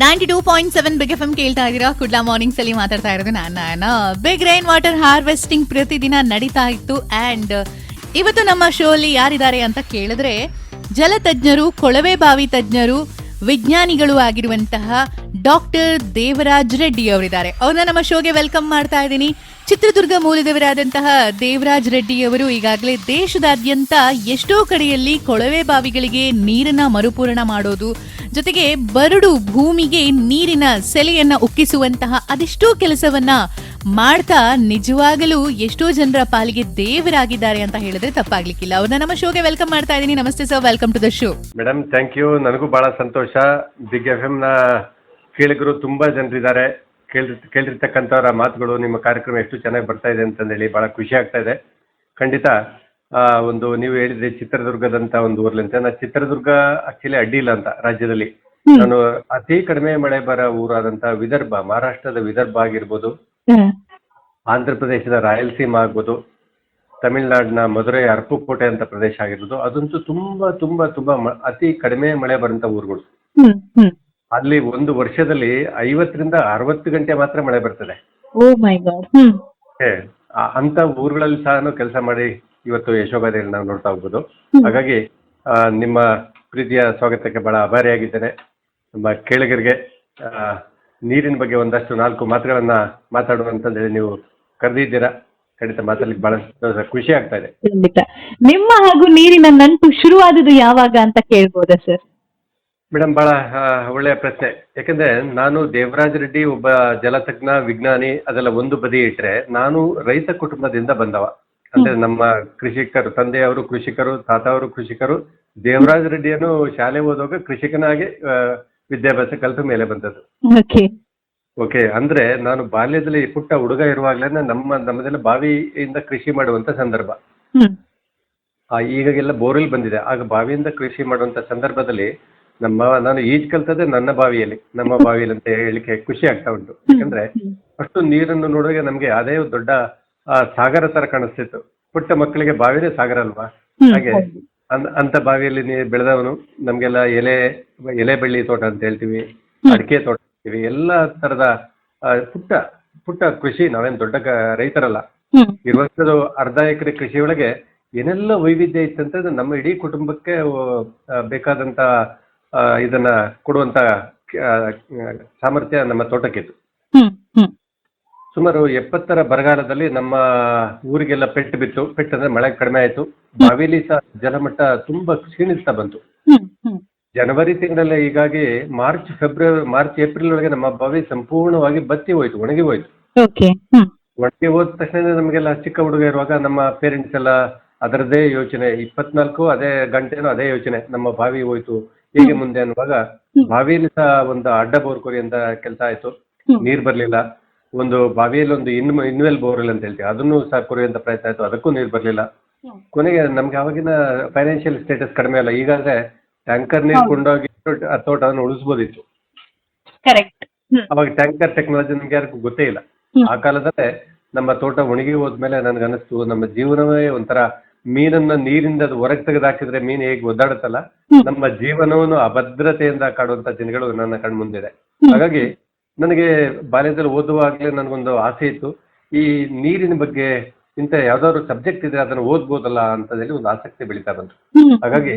Ninety two point seven Big F M ಕೇಳ್ತಾ ಇದ್ದೀರಾ? Kudla mornings ಅಲ್ಲಿ ಮಾತಾಡ್ತಾ ಇರೋದು ನಾನು ನಾನು ಬಿಗ್ ರೈನ್ ವಾಟರ್ ಹಾರ್ವೆಸ್ಟಿಂಗ್ ಪ್ರತಿದಿನ ನಡೀತಾ ಇತ್ತು. ಅಂಡ್ ಇವತ್ತು ನಮ್ಮ ಶೋ ಅಲ್ಲಿ ಯಾರಿದ್ದಾರೆ ಅಂತ ಕೇಳಿದ್ರೆ ಜಲತಜ್ಞರು, ಕೊಳವೆ ಬಾವಿ ತಜ್ಞರು, ವಿಜ್ಞಾನಿಗಳು ಆಗಿರುವಂತಹ ಡಾಕ್ಟರ್ ದೇವರಾಜ್ ರೆಡ್ಡಿ ಅವರಿದ್ದಾರೆ. ಅವ್ರನ್ನ ನಮ್ಮ ಶೋಗೆ ವೆಲ್ಕಮ್ ಮಾಡ್ತಾ ಇದ್ದೀನಿ. ಚಿತ್ರದುರ್ಗ ಮೂಲದವರಾದಂತಹ ದೇವರಾಜ್ ರೆಡ್ಡಿ ಅವರು ಈಗಾಗಲೇ ದೇಶದಾದ್ಯಂತ ಎಷ್ಟೋ ಕಡೆಯಲ್ಲಿ ಕೊಳವೆ ಬಾವಿಗಳಿಗೆ ನೀರನ್ನ ಮರುಪೂರಣ ಮಾಡೋದು, ಜೊತೆಗೆ ಬರಡು ಭೂಮಿಗೆ ನೀರಿನ ಸೆಲೆಯನ್ನ ಉಕ್ಕಿಸುವಂತಹ ಅದೆಷ್ಟೋ ಕೆಲಸವನ್ನ ಮಾಡ್ತಾ ನಿಜವಾಗಲೂ ಎಷ್ಟೋ ಜನರ ಪಾಲಿಗೆ ದೇವರಾಗಿದ್ದಾರೆ ಅಂತ ಹೇಳಿದ್ರೆ ತಪ್ಪಾಗ್ಲಿಕ್ಕಿಲ್ಲ. ಅವ್ರನ್ನ ನಮ್ಮ ಶೋಗೆ ವೆಲ್ಕಮ್ ಮಾಡ್ತಾ ಇದ್ದೀನಿ. ನಮಸ್ತೆ sir. Welcome to the show. Madam, thank you. ನನಗೂ ಬಹಳ ಸಂತೋಷ. ಬಿಗ್ ಎಫ್ ಎಮ್ನ ಕೇಳಿಗರು ತುಂಬಾ ಜನರಿದ್ದಾರೆ. ಕೇಳಿ ಕೇಳಿರ್ತಕ್ಕಂಥವರ ಮಾತುಗಳು ನಿಮ್ಮ ಕಾರ್ಯಕ್ರಮ ಎಷ್ಟು ಚೆನ್ನಾಗಿ ಬರ್ತಾ ಇದೆ ಅಂತಂದೇಳಿ ಬಹಳ ಖುಷಿ ಆಗ್ತಾ ಇದೆ. ಖಂಡಿತ ಆ, ಒಂದು ನೀವು ಹೇಳಿದ್ರಿ ಚಿತ್ರದುರ್ಗದಂತ ಒಂದು ಊರ್ಲಂತೆ ನಾ ಚಿತ್ರದುರ್ಗ ಆಕ್ಚುಲಿ ಅಡ್ಡಿಲ್ಲ ಅಂತ ರಾಜ್ಯದಲ್ಲಿ. ನಾನು ಅತಿ ಕಡಿಮೆ ಮಳೆ ಬರೋ ಊರಾದಂತ ವಿದರ್ಭ ಮಹಾರಾಷ್ಟ್ರದ ವಿದರ್ಭ ಆಗಿರ್ಬೋದು ಆಂಧ್ರ ಪ್ರದೇಶದ ರಾಯಲಸೀಮಾ ಆಗ್ಬೋದು ತಮಿಳುನಾಡಿನ ಮಧುರೈ ಅರ್ಪುಕೋಟೆ ಅಂತ ಪ್ರದೇಶ ಆಗಿರ್ಬೋದು. ಅದಂತೂ ತುಂಬಾ ತುಂಬಾ ತುಂಬಾ ಅತಿ ಕಡಿಮೆ ಮಳೆ ಬರಂತ ಊರುಗಳು. ಅಲ್ಲಿ ಒಂದು ವರ್ಷದಲ್ಲಿ ಐವತ್ತರಿಂದ ಅರವತ್ತು ಗಂಟೆ ಮಾತ್ರ ಮಳೆ ಬರ್ತದೆ. Oh my God. ಹ್ಮ್. ಏ, ಆ- ಅಂತ ಊರುಗಳಲ್ಲಿ ಸಹ ಕೆಲಸ ಮಾಡಿ ಇವತ್ತು ಯಶೋಗಾದೆಯಲ್ಲಿ ನಾವು ನೋಡ್ತಾ ಹೋಗ್ಬೋದು. ಹಾಗಾಗಿ ಆ, ನಿಮ್ಮ ಪ್ರೀತಿಯ ಸ್ವಾಗತಕ್ಕೆ ಬಹಳ ಆಭಾರಿಯಾಗಿದ್ದೇನೆ ನಮ್ಮ ಕೇಳಿಗರಿಗೆ ಆ, ನೀರಿನ ಬಗ್ಗೆ ಒಂದಷ್ಟು ನಾಲ್ಕು ಮಾತುಗಳನ್ನ ಮಾತಾಡುವಂತಂದೇಳಿ ನೀವು ಕರೆದಿದ್ದೀರಾ? ಖಂಡಿತ ಮಾತಾಡ್ಲಿಕ್ಕೆ ಬಹಳ ಸಂತೋಷ, ಖುಷಿ ಆಗ್ತಾ ಇದೆ. ಖಂಡಿತ. ನಿಮ್ಮ ಹಾಗೂ ನೀರಿನ ನಂಟು ಶುರುವಾದದ್ದು ಯಾವಾಗ ಅಂತ ಕೇಳ್ಬೋದಾ ಸರ್? ಮೇಡಮ್ ಬಹಳ ಒಳ್ಳೆಯ ಪ್ರಶ್ನೆ. ಯಾಕಂದ್ರೆ ನಾನು ದೇವರಾಜ್ ರೆಡ್ಡಿ ಒಬ್ಬ ಜಲತಜ್ಞ ವಿಜ್ಞಾನಿ ಅದೆಲ್ಲ ಒಂದು ಬದಿ ಇಟ್ಟರೆ ನಾನು ರೈತ ಕುಟುಂಬದಿಂದ ಬಂದವ. ಅಂದ್ರೆ ನಮ್ಮ ಕೃಷಿಕರು ತಂದೆಯವರು ಕೃಷಿಕರು ತಾತ ಅವರು ಕೃಷಿಕರು ದೇವರಾಜ್ ರೆಡ್ಡಿಯನ್ನು ಶಾಲೆ ಓದುವಾಗ ಕೃಷಿಕನಾಗಿ ವಿದ್ಯಾಭ್ಯಾಸ ಕಲಿತು ಮೇಲೆ ಬಂದದ್ದು. ಓಕೆ. ಓಕೆ ಅಂದ್ರೆ ನಾನು ಬಾಲ್ಯದಲ್ಲಿ ಪುಟ್ಟ ಹುಡುಗ ಇರುವಾಗಲೇ ನಮ್ಮ ನಮ್ಮದೆಲ್ಲ ಬಾವಿಯಿಂದ ಕೃಷಿ ಮಾಡುವಂತ ಸಂದರ್ಭ. ಈಗಾಗೆಲ್ಲ ಬೋರ್ವೆಲ್ ಬಂದಿದೆ. ಆಗ ಬಾವಿಯಿಂದ ಕೃಷಿ ಮಾಡುವಂತ ಸಂದರ್ಭದಲ್ಲಿ ನಮ್ಮ ನಾನು ಈಜು ಕಲ್ತದೆ ನನ್ನ ಬಾವಿಯಲ್ಲಿ ನಮ್ಮ ಬಾವಿಯಲ್ಲಿ ಅಂತ ಹೇಳಿಕ್ಕೆ ಖುಷಿ ಆಗ್ತಾ ಉಂಟು. ಯಾಕಂದ್ರೆ ಅಷ್ಟು ನೀರನ್ನು ನೋಡುವಾಗ ನಮ್ಗೆ ಅದೇ ದೊಡ್ಡ ಆ, ಸಾಗರ ತರ ಕಾಣಿಸ್ತಿತ್ತು. ಪುಟ್ಟ ಮಕ್ಕಳಿಗೆ ಬಾವಿನೇ ಸಾಗರ ಅಲ್ವಾ? ಹಾಗೆ. ಅಂತ ಬಾವಿಯಲ್ಲಿ ನೀರು ಬೆಳೆದವನು ನಮ್ಗೆಲ್ಲ ಎಲೆ ಎಲೆ ಬೆಳ್ಳಿ ತೋಟ ಅಂತ ಹೇಳ್ತೀವಿ ಅಡಿಕೆ ತೋಟ ಅಂತೀವಿ ಎಲ್ಲ ತರದ ಪುಟ್ಟ ಪುಟ್ಟ ಕೃಷಿ ನಾವೇನ್ ದೊಡ್ಡ ರೈತರಲ್ಲ. ಇರುವಂತದ್ದು ಅರ್ಧ ಎಕರೆ ಕೃಷಿಯೊಳಗೆ ಒಳಗೆ ಏನೆಲ್ಲ ವೈವಿಧ್ಯ ಇತ್ತಂತಂದ್ರೆ ನಮ್ಮ ಇಡೀ ಕುಟುಂಬಕ್ಕೆ ಬೇಕಾದಂತ ಇದನ್ನ ಕೊಡುವಂತ ಸಾಮರ್ಥ್ಯ ನಮ್ಮ ತೋಟಕ್ಕಿತ್ತು. ಸುಮಾರು ಎಪ್ಪತ್ತರ ಬರಗಾಲದಲ್ಲಿ ನಮ್ಮ ಊರಿಗೆಲ್ಲ ಪೆಟ್ಟು ಬಿತ್ತು. ಪೆಟ್ಟು ಅಂದ್ರೆ ಮಳೆ ಕಡಿಮೆ ಆಯ್ತು. ಬಾವಿಲಿ ಸಹ ಜಲಮಟ್ಟ ತುಂಬಾ ಕ್ಷೀಣಿಸ್ತಾ ಬಂತು. ಜನವರಿ ತಿಂಗಳಲ್ಲೇ ಹೀಗಾಗಿ ಮಾರ್ಚ್ ಫೆಬ್ರವರಿ ಮಾರ್ಚ್ ಏಪ್ರಿಲ್ ಒಳಗೆ ನಮ್ಮ ಬಾವಿ ಸಂಪೂರ್ಣವಾಗಿ ಬತ್ತಿ ಹೋಯ್ತು ಒಣಗಿ ಹೋಯ್ತು. ಒಣಗಿ ಹೋದ ತಕ್ಷಣ ನಮಗೆಲ್ಲ ಚಿಕ್ಕ ಹುಡುಗ ಇರುವಾಗ ನಮ್ಮ ಪೇರೆಂಟ್ಸ್ ಎಲ್ಲ ಅದರದೇ ಯೋಚನೆ ಇಪ್ಪತ್ನಾಲ್ಕು ಅದೇ ಗಂಟೆನೂ ಅದೇ ಯೋಚನೆ ನಮ್ಮ ಬಾವಿ ಹೋಯ್ತು ಹೇಗೆ ಮುಂದೆ ಅನ್ನುವಾಗ ಬಾವಿಯಲ್ಲಿ ಸಹ ಒಂದು ಅಡ್ಡ ಬೋರ್ ಕೊರಿಯಿಂದ ಕೆಲಸ ಆಯ್ತು. ನೀರ್ ಬರ್ಲಿಲ್ಲ. ಒಂದು ಬಾವಿಯಲ್ಲಿ ಒಂದು ಇನ್ ಇನ್ವೆಲ್ ಬೋರ್ವೆಲ್ ಅಂತ ಹೇಳ್ತೀವಿ. ಅದನ್ನು ಸಹ ಕೊರೆಯುವಂತ ಪ್ರಯತ್ನ ಆಯ್ತು. ಅದಕ್ಕೂ ನೀರ್ ಬರ್ಲಿಲ್ಲ. ಕೊನೆಗೆ ನಮ್ಗೆ ಅವಾಗಿನ ಫೈನಾನ್ಷಿಯಲ್ ಸ್ಟೇಟಸ್ ಕಡಿಮೆ ಅಲ್ಲ. ಈಗಾದ್ರೆ ಟ್ಯಾಂಕರ್ ನೀರು ಕೊಂಡೋಗಿ ಆ ತೋಟವನ್ನು ಉಳಿಸ್ಬೋದಿತ್ತು. ಅವಾಗ ಟ್ಯಾಂಕರ್ ಟೆಕ್ನಾಲಜಿ ನಮ್ಗೆ ಯಾರಿಗೂ ಗೊತ್ತೇ ಇಲ್ಲ. ಆ ಕಾಲದಲ್ಲೇ ನಮ್ಮ ತೋಟ ಒಣಗಿ ಹೋದ್ಮೇಲೆ ನನ್ಗೆ ಅನಿಸ್ತು ನಮ್ಮ ಜೀವನವೇ ಒಂಥರ ಮೀನನ್ನ ನೀರಿಂದ ಅದು ಹೊರಗೆ ತೆಗೆದು ಹಾಕಿದ್ರೆ ಮೀನು ಹೇಗೆ ಒದ್ದಾಡುತ್ತಲ್ಲ ನಮ್ಮ ಜೀವನವನ್ನು ಅಭದ್ರತೆಯಿಂದ ಕಾಡುವಂತ ದಿನಗಳು ನನ್ನ ಕಣ್ಮುಂದಿದೆ. ಹಾಗಾಗಿ ನನಗೆ ಬಾಲ್ಯದಲ್ಲಿ ಓದುವಾಗಲೇ ನನಗೊಂದು ಆಸೆ ಇತ್ತು. ಈ ನೀರಿನ ಬಗ್ಗೆ ಇಂಥ ಯಾವ್ದಾದ್ರು ಸಬ್ಜೆಕ್ಟ್ ಇದ್ರೆ ಅದನ್ನು ಓದ್ಬೋದಲ್ಲ ಅಂತ ಹೇಳಿ ಒಂದು ಆಸಕ್ತಿ ಬೆಳೀತಾ ಬಂತು. ಹಾಗಾಗಿ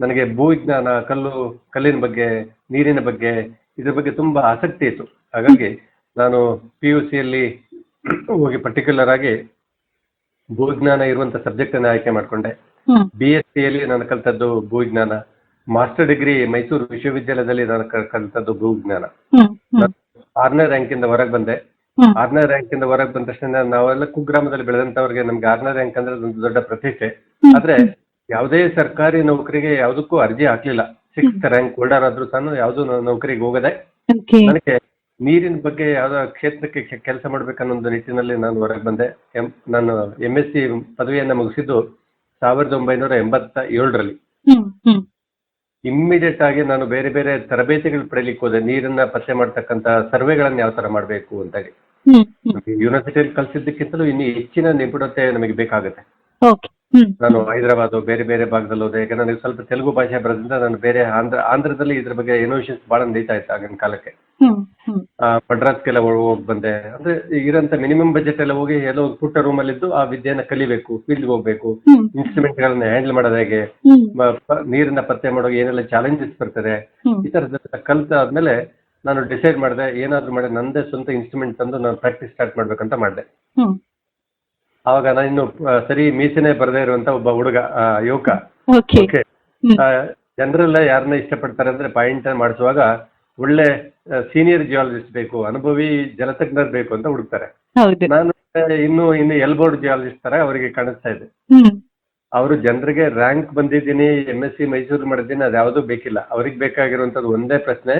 ನನಗೆ ಭೂವಿಜ್ಞಾನ ಕಲ್ಲು ಕಲ್ಲಿನ ಬಗ್ಗೆ ನೀರಿನ ಬಗ್ಗೆ ಇದ್ರ ಬಗ್ಗೆ ತುಂಬಾ ಆಸಕ್ತಿ ಇತ್ತು. ಹಾಗಾಗಿ ನಾನು ಪಿ ಯು ಸಿಯಲ್ಲಿ ಹೋಗಿ ಪರ್ಟಿಕ್ಯುಲರ್ ಆಗಿ ಭೂವಿಜ್ಞಾನ ಇರುವಂತ ಸಬ್ಜೆಕ್ಟ್ ಅನ್ನು ಆಯ್ಕೆ ಮಾಡ್ಕೊಂಡೆ. ಬಿ ಎಸ್ ಸಿಯಲ್ಲಿ ನಾನು ಕಲ್ತದ್ದು ಭೂಜ್ಞಾನ. ಮಾಸ್ಟರ್ ಡಿಗ್ರಿ ಮೈಸೂರು ವಿಶ್ವವಿದ್ಯಾಲಯದಲ್ಲಿ ನಾನು ಕಲಿತದ್ದು ಹ್ಮ್ ಆರನೇ ರ್ಯಾಂಕ್ ಇಂದ ಹೊರಗೆ ಬಂದೆ. ಆರನೇ ರ್ಯಾಂಕ್ ಇಂದ ಹೊರಗೆ ಬಂದ ತಕ್ಷಣ ನಾವೆಲ್ಲ ಕುಗ್ರಾಮದಲ್ಲಿ ಬೆಳೆದಂತವ್ರಿಗೆ ನಮ್ಗೆ ಆರನೇ ರ್ಯಾಂಕ್ ಅಂದ್ರೆ ಒಂದು ದೊಡ್ಡ ಪ್ರತಿಷ್ಠೆ. ಆದ್ರೆ ಯಾವುದೇ ಸರ್ಕಾರಿ ನೌಕರಿಗೆ ಯಾವುದಕ್ಕೂ ಅರ್ಜಿ ಹಾಕ್ಲಿಲ್ಲ. ಸಿಕ್ಸ್ತ್ ರ್ಯಾಂಕ್ ಹೋಲ್ಡರ್ ಆದ್ರೂ ಸಹ ಯಾವ್ದು ನೌಕರಿಗೆ ಹೋಗದೆ. ನನಗೆ ನೀರಿನ ಬಗ್ಗೆ ಯಾವ್ದೋ ಕ್ಷೇತ್ರಕ್ಕೆ ಕೆಲಸ ಮಾಡ್ಬೇಕನ್ನೋ ಒಂದು ನಿಟ್ಟಿನಲ್ಲಿ ನಾನು ಹೊರಗೆ ಬಂದೆ. ಎಂ ನಾನು ಎಂ ಎಸ್ ಸಿ ಪದವಿಯನ್ನ ಮುಗಿಸಿದ್ದು ಸಾವಿರದ ಒಂಬೈನೂರ ಎಂಬತ್ತ ಏಳರಲ್ಲಿ. ಇಮ್ಮಿಡಿಯೇಟ್ ಆಗಿ ನಾನು ಬೇರೆ ಬೇರೆ ತರಬೇತಿಗಳು ಪಡೆಯಲಿಕ್ಕೆ ಹೋದೆ. ನೀರನ್ನ ಪತ್ತೆ ಮಾಡ್ತಕ್ಕಂತ ಸರ್ವೆಗಳನ್ನ ಯಾವ ತರ ಮಾಡಬೇಕು ಅಂತ ಹೇಳಿ ಯೂನಿವರ್ಸಿಟಿಯಲ್ಲಿ ಕಲಿಸಿದ್ದಕ್ಕಿಂತಲೂ ಇನ್ನು ಹೆಚ್ಚಿನ ನಿಪುಣತೆ ನಮಗೆ ಬೇಕಾಗುತ್ತೆ. ನಾನು ಹೈದರಾಬಾದ್ ಬೇರೆ ಬೇರೆ ಭಾಗದಲ್ಲಿ ಹೋದೆ. ಯಾಕಂದ್ರೆ ನನಗೆ ಸ್ವಲ್ಪ ತೆಲುಗು ಭಾಷೆ ಬರೋದ್ರಿಂದ ನಾನು ಬೇರೆ ಆಂಧ್ರ ಆಂಧ್ರದಲ್ಲಿ ಇದ್ರ ಬಗ್ಗೆ ಇನೋವೇಶನ್ಸ್ ಬಹಳ ನಡೀತಾ ಇತ್ತು ಆಗಿನ ಕಾಲಕ್ಕೆ. ಮಡ್ರಾಸ್ಗೆಲ್ಲ ಹೋಗಿ ಬಂದೆ. ಅಂದ್ರೆ ಇರೋಂತ ಮಿನಿಮಮ್ ಬಜೆಟ್ ಎಲ್ಲ ಹೋಗಿ ಎಲ್ಲೋ ಒಂದು ಪುಟ್ಟ ರೂಮಲ್ಲಿ ಇದ್ದು ಆ ವಿದ್ಯೆಯನ್ನ ಕಲಿಬೇಕು ಫೀಲ್ಡ್ ಹೋಗ್ಬೇಕು. ಇನ್ಸ್ಟ್ರೂಮೆಂಟ್ ಗಳನ್ನ ಹ್ಯಾಂಡಲ್ ಮಾಡೋದು ಹೇಗೆ? ನೀರನ್ನ ಪತ್ತೆ ಮಾಡೋ ಏನೆಲ್ಲ ಚಾಲೆಂಜಸ್ ಬರ್ತದೆ? ಈ ತರದೆಲ್ಲ ಕಲ್ತಾದ್ಮೇಲೆ ನಾನು ಡಿಸೈಡ್ ಮಾಡಿದೆ ಏನಾದ್ರು ಮಾಡಿ ನಂದೇ ಸ್ವಂತ ಇನ್ಸ್ಟ್ರೂಮೆಂಟ್ ತಂದು ನಾನು ಪ್ರಾಕ್ಟೀಸ್ ಸ್ಟಾರ್ಟ್ ಮಾಡ್ಬೇಕಂತ ಮಾಡಿದೆ. ಅವಾಗ ನಾನು ಇನ್ನು ಸರಿ ಮೀಸೆನೆ ಬರದೇ ಇರುವಂತ ಒಬ್ಬ ಹುಡುಗ ಯುವಕ. ಜನರೆಲ್ಲ ಯಾರನ್ನ ಇಷ್ಟಪಡ್ತಾರೆ ಅಂದ್ರೆ ಪಾಯಿಂಟ್ ಮಾಡಿಸುವಾಗ ಒಳ್ಳೆ ಸೀನಿಯರ್ ಜಿಯಾಲಜಿಸ್ಟ್ ಬೇಕು ಅನುಭವಿ ಜಲತಜ್ಞರ್ ಬೇಕು ಅಂತ ಹುಡುಕ್ತಾರೆ. ಹೌದು. ನಾನು ಇನ್ನು ಇನ್ನು ಎಲ್ಬೋರ್ಡ್ ಜಿಯಾಲಜಿಸ್ಟ್ ತರ ಅವರಿಗೆ ಕಾಣಿಸ್ತಾ ಇದೆ. ಅವರು ಜನರಿಗೆ ರ್ಯಾಂಕ್ ಬಂದಿದ್ದೀನಿ ಎಂ ಎಸ್ ಸಿ ಮೈಸೂರು ಮಾಡಿದ್ದೀನಿ ಅದ್ಯಾವುದೂ ಬೇಕಿಲ್ಲ. ಅವ್ರಿಗೆ ಬೇಕಾಗಿರುವಂತದ್ದು ಒಂದೇ ಪ್ರಶ್ನೆ.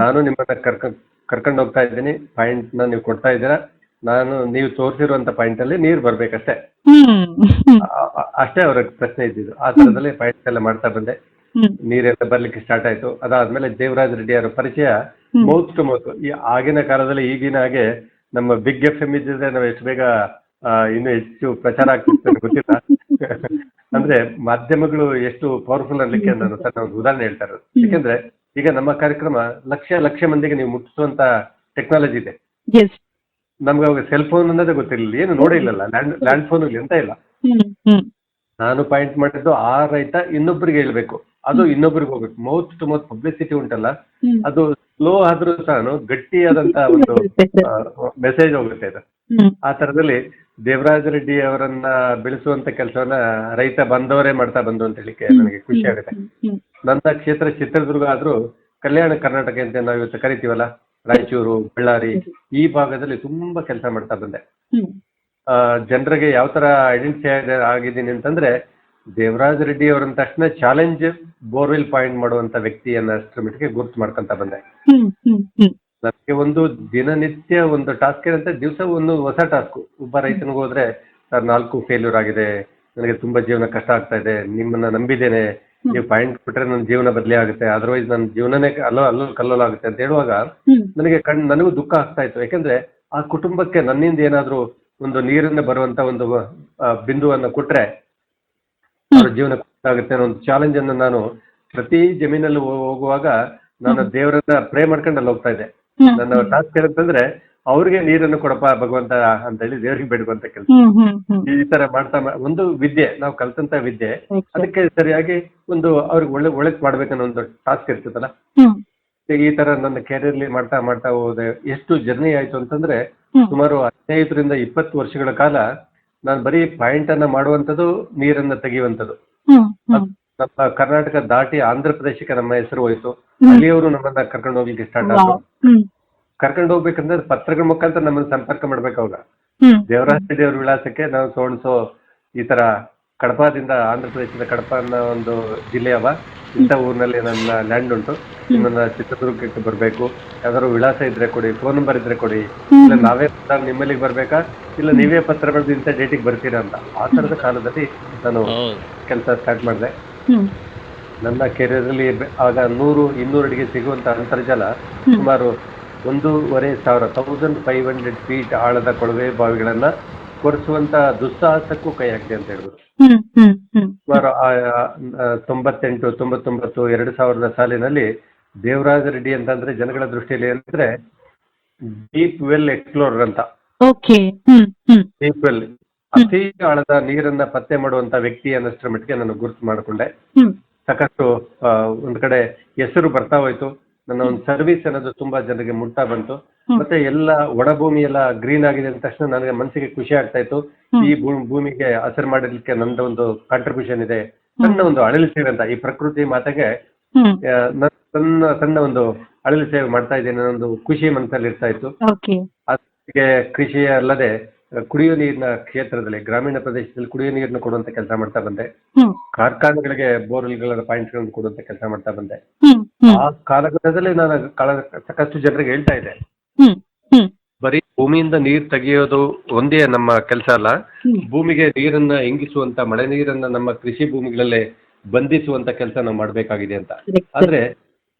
ನಾನು ನಿಮ್ಮನ್ನ ಕರ್ಕೊಂಡ್ ಕರ್ಕೊಂಡು ಹೋಗ್ತಾ ಇದ್ದೀನಿ. ಪಾಯಿಂಟ್ನ ನೀವು ಕೊಡ್ತಾ ಇದ್ದೀರಾ? ನಾನು ನೀವು ತೋರಿಸಿರುವಂತ ಪಾಯಿಂಟ್ ಅಲ್ಲಿ ನೀರು ಬರ್ಬೇಕಷ್ಟೇ. ಅಷ್ಟೇ ಅವ್ರ ಪ್ರಶ್ನೆ ಇದ್ದಿದ್ದು. ಆ ತರದಲ್ಲಿ ಪಾಯಿಂಟ್ಸ್ ಎಲ್ಲ ಮಾಡ್ತಾ ಬಂದೆ. ನೀರೆಲ್ಲ ಬರ್ಲಿಕ್ಕೆ ಸ್ಟಾರ್ಟ್ ಆಯ್ತು. ಅದಾದ್ಮೇಲೆ ದೇವರಾಜ್ ರೆಡ್ಡಿ ಅವರ ಪರಿಚಯ. ಮೌತ್ ಟು ಮೌತ್ ಈ ಆಗಿನ ಕಾಲದಲ್ಲಿ ಈಗಿನ ಹಾಗೆ ನಮ್ಮ ಬಿಗ್ ಎಫ್ ಎಂ ಇದ್ದಿದ್ರೆ ನಾವು ಎಷ್ಟು ಬೇಗ ಇನ್ನು ಹೆಚ್ಚು ಪ್ರಚಾರ ಆಗ್ತಿತ್ತು ಅಂತ ಗೊತ್ತಿಲ್ಲ. ಅಂದ್ರೆ ಮಾಧ್ಯಮಗಳು ಎಷ್ಟು ಪವರ್ಫುಲ್ ಅನ್ಲಿಕ್ಕೆ ನಾನು ಸರ್ ಒಂದು ಉದಾಹರಣೆ ಹೇಳ್ತಾ ಇರೋದು. ಯಾಕಂದ್ರೆ ಈಗ ನಮ್ಮ ಕಾರ್ಯಕ್ರಮ ಲಕ್ಷ ಲಕ್ಷ ಮಂದಿಗೆ ನೀವು ಮುಟ್ಟಿಸುವಂತ ಟೆಕ್ನಾಲಜಿ ಇದೆ. ನಮ್ಗೆ ಅವಾಗ ಸೆಲ್ ಫೋನ್ ಅನ್ನೋದೇ ಗೊತ್ತಿರಲಿಲ್ಲ. ಏನು ನೋಡೇ ಇಲ್ಲಲ್ಲ ಲ್ಯಾಂಡ್ ಲ್ಯಾಂಡ್ ಫೋನ್ ಅಂತ ಇಲ್ಲ. ನಾನು ಪಾಯಿಂಟ್ ಮಾಡಿದ್ದು ಆ ರೈತ ಇನ್ನೊಬ್ಬರಿಗೆ ಹೇಳ್ಬೇಕು. ಅದು ಇನ್ನೊಬ್ರಿಗೆ ಹೋಗ್ಬೇಕು. ಮೌತ್ ಟು ಮೌತ್ ಪಬ್ಲಿಸಿಟಿ ಉಂಟಲ್ಲ ಅದು ಸ್ಲೋ ಆದ್ರೂ ಸಹ ಗಟ್ಟಿಯಾದಂತ ಒಂದು ಮೆಸೇಜ್ ಹೋಗುತ್ತೆ ಅದು. ಆ ತರದಲ್ಲಿ ದೇವರಾಜ ರೆಡ್ಡಿ ಅವರನ್ನ ಬೆಳೆಸುವಂತ ಕೆಲಸವನ್ನ ರೈತ ಬಂದವರೇ ಮಾಡ್ತಾ ಬಂದು ಅಂತ ಹೇಳಿಕೆ ನನಗೆ ಖುಷಿ ಆಗುತ್ತೆ. ನನ್ನ ಕ್ಷೇತ್ರ ಚಿತ್ರದುರ್ಗ ಆದ್ರೂ ಕಲ್ಯಾಣ ಕರ್ನಾಟಕ ಅಂತ ನಾವು ಇವತ್ತು ಕರಿತೀವಲ್ಲ ರಾಯಚೂರು ಬಳ್ಳಾರಿ ಈ ಭಾಗದಲ್ಲಿ ತುಂಬಾ ಕೆಲಸ ಮಾಡ್ತಾ ಬಂದೆ. ಆ, ಜನರಿಗೆ ಯಾವ ತರ ಐಡೆಂಟಿಫೈ ಆಗಿದ್ದೀನಿ ಅಂತಂದ್ರೆ ದೇವರಾಜ ರೆಡ್ಡಿ ಅವರನ್ನ ತಕ್ಷಣ ಚಾಲೆಂಜ್ ಬೋರ್ವೆಲ್ ಪಾಯಿಂಟ್ ಮಾಡುವಂತ ವ್ಯಕ್ತಿಯನ್ನ ಅಷ್ಟರ ಮಟ್ಟಿಗೆ ಗುರ್ತು ಮಾಡ್ಕೊಂತ ಬಂದೆ. ಹ್ಮ್ ಹ್ಮ್ ಹ್ಮ್. ನನಗೆ ಒಂದು ದಿನನಿತ್ಯ ಒಂದು ಟಾಸ್ಕ್ ಏನಂತ ದಿವಸ ಒಂದು ಹೊಸ ಟಾಸ್ಕ್ ಒಬ್ಬ ರೈತನಿಗೆ ಹೋದ್ರೆ ಸರ್ ನಾಲ್ಕು ಫೇಲ್ಯೂರ್ ಆಗಿದೆ. ನನಗೆ ತುಂಬಾ ಜೀವನ ಕಷ್ಟ ಆಗ್ತಾ ಇದೆ. ನಿಮ್ಮನ್ನ ನಂಬಿದ್ದೇನೆ. ನೀವು ಪಾಯಿಂಟ್ ಕೊಟ್ರೆ ನನ್ನ ಜೀವನ ಬದಲಿ ಆಗುತ್ತೆ. ಅದರ್ವೈಸ್ ನನ್ನ ಜೀವನನೇ ಅಲ್ಲೋ ಅಲ್ಲೋ ಕಲ್ಲೋಲ ಆಗುತ್ತೆ ಅಂತ ಹೇಳುವಾಗ ನನಗೆ ಕಣ್ ನನಗೂ ದುಃಖ ಆಗ್ತಾ ಇತ್ತು. ಯಾಕಂದ್ರೆ ಆ ಕುಟುಂಬಕ್ಕೆ ನನ್ನಿಂದ ಏನಾದ್ರೂ ಒಂದು ನೀರಿಂದ ಬರುವಂತ ಒಂದು ಬಿಂದುವನ್ನ ಕೊಟ್ರೆ ಅವ್ರ ಜೀವನ ಆಗುತ್ತೆ ಅನ್ನೋ ಒಂದು ಚಾಲೆಂಜ್ ಅನ್ನು ನಾನು ಪ್ರತಿ ಜಮೀನಲ್ಲಿ ಹೋಗುವಾಗ ನಾನು ದೇವರನ್ನ ಪ್ರೇ ಮಾಡ್ಕೊಂಡು ಅಲ್ಲಿ ಹೋಗ್ತಾ ಇದ್ದೆ. ನನ್ನ ಟಾಸ್ಕ್ ಏನಂತಂದ್ರೆ ಅವ್ರಿಗೆ ನೀರನ್ನು ಕೊಡಪ್ಪ ಭಗವಂತ ಅಂತ ಹೇಳಿ ದೇವರಿಗೆ ಬೇಡುವಂತ ಕೆಲಸ. ಈ ತರ ಮಾಡ್ತಾ ಒಂದು ವಿದ್ಯೆ ನಾವು ಕಲ್ತಂತ ವಿದ್ಯೆ ಅದಕ್ಕೆ ಸರಿಯಾಗಿ ಒಂದು ಅವ್ರಿಗೆ ಒಳ್ಳೆ ಒಳ್ಳೆ ಮಾಡ್ಬೇಕನ್ನೋ ಒಂದು ಟಾಸ್ಕ್ ಇರ್ತದಲ್ಲ? ಈ ತರ ನನ್ನ ಕೆರಿಯರ್ಲಿ ಮಾಡ್ತಾ ಮಾಡ್ತಾ ಹೋದೆ. ಎಷ್ಟು ಜರ್ನಿ ಆಯ್ತು ಅಂತಂದ್ರೆ. ಸುಮಾರು ಹದಿನೈದರಿಂದ ಇಪ್ಪತ್ತು ವರ್ಷಗಳ ಕಾಲ ನಾನು ಬರೀ ಪಾಯಿಂಟ್ ಅನ್ನ ಮಾಡುವಂತದ್ದು ನೀರನ್ನ ತೆಗೆಯುವಂತದ್ದು ಹ್ಮ್ ಹ್ಮ್. ನಮ್ಮ ಕರ್ನಾಟಕ ದಾಟಿ ಆಂಧ್ರ ಪ್ರದೇಶಕ್ಕೆ ನಮ್ಮ ಹೆಸರು ಹೋಯ್ತು. ಅಲ್ಲಿಯವರು ನಮ್ಮನ್ನ ಕರ್ಕೊಂಡು ಹೋಗ್ಲಿಕ್ಕೆ ಸ್ಟಾರ್ಟ್ ಆದ್ರು. ವಾವ್. ಹ್ಮ್. ಕರ್ಕೊಂಡು ಹೋಗ್ಬೇಕಂದ್ರೆ ಪತ್ರಗಳ ಮುಖಾಂತರ ನಮ್ಮನ್ನ ಸಂಪರ್ಕ ಮಾಡ್ಬೇಕು ಅವಾಗ. ಹ್ಮ್. ದೇವರಾಜ ದೇವರ ವಿಳಾಸಕ್ಕೆ ನಾವು ಸೋಣಸೋ ಈ ತರ ಕಡಪದಿಂದ ಆಂಧ್ರ ಪ್ರದೇಶದ ಕಡಪ ಅನ್ನೋ ಒಂದು ಜಿಲ್ಲೆಯವ ಇಂಥ ಊರಿನಲ್ಲಿ ನನ್ನ ಲ್ಯಾಂಡ್ ಉಂಟು. ನಿಮ್ಮನ್ನ ಚಿತ್ರದುರ್ಗಕ್ಕೆ ಬರಬೇಕು. ಯಾವ್ದಾದ್ರು ವಿಳಾಸ ಇದ್ರೆ ಕೊಡಿ ಫೋನ್ ನಂಬರ್ ಇದ್ರೆ ಕೊಡಿ. ಇಲ್ಲ ನಾವೇ ನಿಮ್ಮಲ್ಲಿಗೆ ಬರ್ಬೇಕಾ? ಇಲ್ಲ ನೀವೇ ಪತ್ರ ಬರೆದು ಇಂಥ ಡೇಟಿಗೆ ಬರ್ತೀರಾ ಅಂತ. ಆ ಥರದ ಕಾಲದಲ್ಲಿ ನಾನು ಕೆಲಸ ಸ್ಟಾರ್ಟ್ ಮಾಡಿದೆ. ನನ್ನ ನನ್ನ ಕೆರಿಯರಲ್ಲಿ ಆಗ ನೂರು ಇನ್ನೂರು ಅಡಿಗೆ ಸಿಗುವಂತ ಅಂತರ್ಜಲ ಸುಮಾರು ಒಂದೂವರೆ ಸಾವಿರ ತೌಸಂಡ್ ಫೈವ್ ಹಂಡ್ರೆಡ್ ಫೀಟ್ ಆಳದ ಕೊಳವೆ ಬಾವಿಗಳನ್ನ ಕೊರೆಸುವಂತ ದುಸ್ಸಾಹಸಕ್ಕೂ ಕೈ ಹಾಕಿದೆ ಅಂತ ಹೇಳ್ಬೋದು. ಸುಮಾರು ತೊಂಬತ್ತೆಂಟು ತೊಂಬತ್ತೊಂಬತ್ತು ಎರಡು ಸಾವಿರದ ಸಾಲಿನಲ್ಲಿ ದೇವರಾಜ ರೆಡ್ಡಿ ಅಂತಂದ್ರೆ ಜನಗಳ ದೃಷ್ಟಿಯಲ್ಲಿ ಏನಂದ್ರೆ ಡೀಪ್ ವೆಲ್ ಎಕ್ಸ್ಪ್ಲೋರರ್ ಅಂತ. ಡೀಪ್ ವೆಲ್ ಅತಿ ಆಳದ ನೀರನ್ನ ಪತ್ತೆ ಮಾಡುವಂತ ವ್ಯಕ್ತಿ ಅನ್ನಷ್ಟರ ಮಟ್ಟಿಗೆ ನಾನು ಗುರುತು ಮಾಡಿಕೊಂಡೆ. ಸಾಕಷ್ಟು ಒಂದ್ ಕಡೆ ಹೆಸರು ಬರ್ತಾ ಹೋಯ್ತು. ನನ್ನ ಒಂದು ಸರ್ವಿಸ್ ಅನ್ನೋದು ತುಂಬಾ ಜನರಿಗೆ ಮುಟ್ತಾ ಬಂತು. ಮತ್ತೆ ಎಲ್ಲ ಒಣಭೂಮಿ ಎಲ್ಲ ಗ್ರೀನ್ ಆಗಿದೆ ಅಂದ ತಕ್ಷಣ ನನಗೆ ಮನಸ್ಸಿಗೆ ಖುಷಿ ಆಗ್ತಾ ಇತ್ತು. ಈ ಭೂಮಿಗೆ ಹಸಿರು ಮಾಡಲಿಕ್ಕೆ ನಂದು ಒಂದು ಕಾಂಟ್ರಿಬ್ಯೂಷನ್ ಇದೆ. ಸಣ್ಣ ಒಂದು ಅಳಲು ಸೇವೆ ಅಂತ ಈ ಪ್ರಕೃತಿ ಮಾತೆಗೆ ಸಣ್ಣ ಸಣ್ಣ ಒಂದು ಅಳಲು ಸೇವೆ ಮಾಡ್ತಾ ಇದ್ದೇನೆ ಒಂದು ಖುಷಿ ಮನಸ್ಸಲ್ಲಿ ಇರ್ತಾ ಇತ್ತು. ಅದಕ್ಕೆ ಕೃಷಿ ಅಲ್ಲದೆ ಆ, ಕುಡಿಯೋ ನೀರಿನ ಕ್ಷೇತ್ರದಲ್ಲಿ ಗ್ರಾಮೀಣ ಪ್ರದೇಶದಲ್ಲಿ ಕುಡಿಯುವ ನೀರನ್ನು ಕೊಡುವಂತ ಕೆಲಸ ಮಾಡ್ತಾ ಬಂದೆ. ಹ್ಮ್. ಕಾರ್ಖಾನೆಗಳಿಗೆ ಬೋರ್ವೆಲ್ಗಳ ಪಾಯಿಂಟ್ಗಳನ್ನು ಕೊಡುವಂತ ಕೆಲಸ ಮಾಡ್ತಾ ಬಂದೆ. ಹ್ಮ್ ಹ್ಮ್. ಆ ಕಾಲಘಟ್ಟದಲ್ಲಿ ನಾನು ಕಾಲ ಸಾಕಷ್ಟು ಜನರಿಗೆ ಹೇಳ್ತಾ ಇದ್ದೆ. ಹ್ಮ್ ಹ್ಮ್. ಬರೀ ಭೂಮಿಯಿಂದ ನೀರು ತೆಗೆಯೋದು ಒಂದೇ ನಮ್ಮ ಕೆಲಸ ಅಲ್ಲ. ಹ್ಮ್. ಭೂಮಿಗೆ ನೀರನ್ನ ಇಂಗಿಸುವಂತ ಮಳೆ ನೀರನ್ನ ನಮ್ಮ ಕೃಷಿ ಭೂಮಿಗಳಲ್ಲಿ ಬಂಧಿಸುವಂತ ಕೆಲಸ ನಾವು ಮಾಡ್ಬೇಕಾಗಿದೆ ಅಂತ. Correct. ಆದ್ರೆ